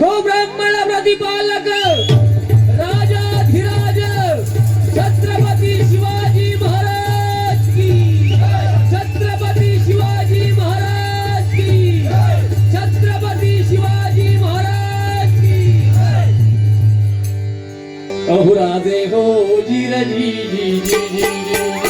तो ब्राह्मण प्रतिपालक राजाधिराज छत्रपती शिवाजी महाराज की छत्रपती शिवाजी महाराज की छत्रपती शिवाजी महाराज की अहुराजे हो जी जी जी जी।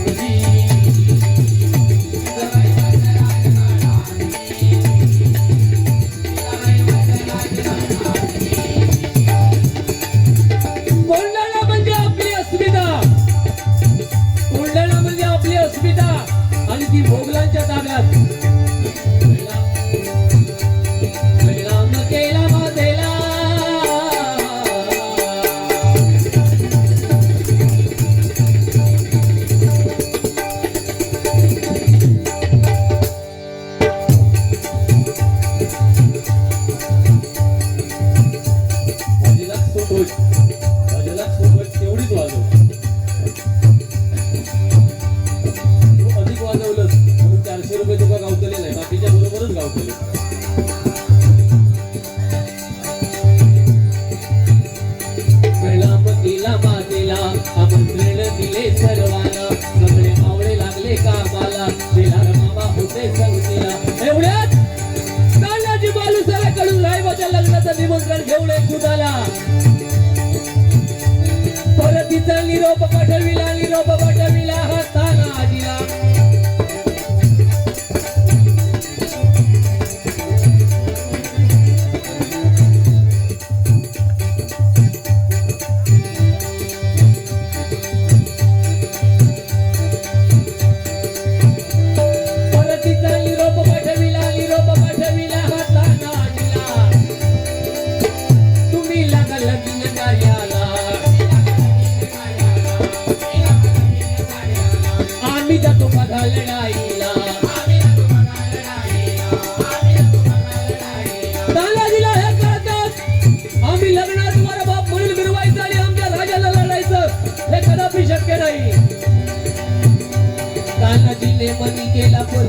Sagar. परतीचा निरोप पाठविला निरोप पाठविला हा तानाजीला परतीचा निरोप पाठविला निरोप पाठविला तुम्ही कार्याला. मनी केला पण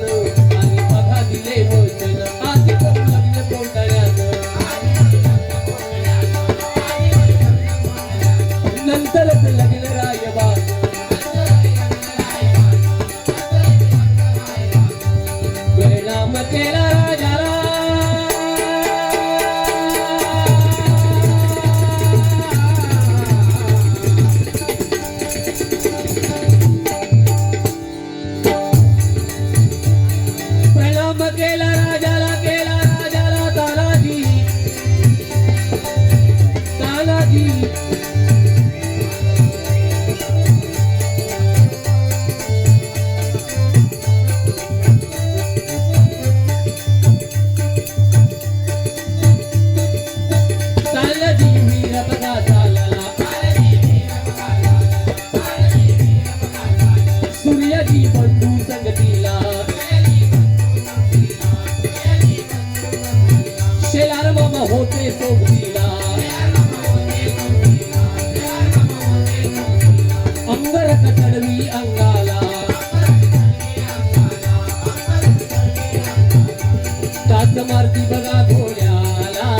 साथ मारती बघा घोड्याला